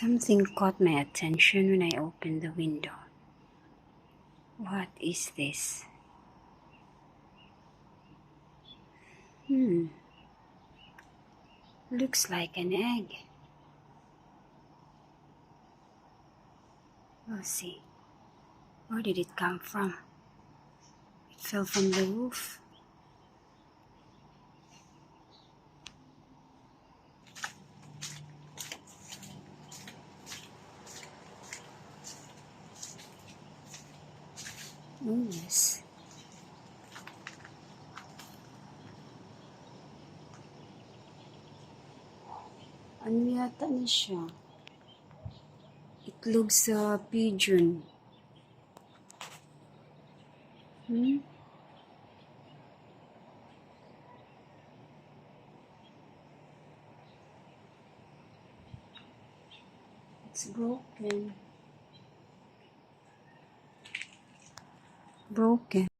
Something caught my attention when I opened the window. What is this? Hmm. Looks like an egg. We'll see. Where did it come from? It fell from the roof. Oh, yes. Ano yata na siya? Itlog sa pigeon. Hmm? It's broken. Broken.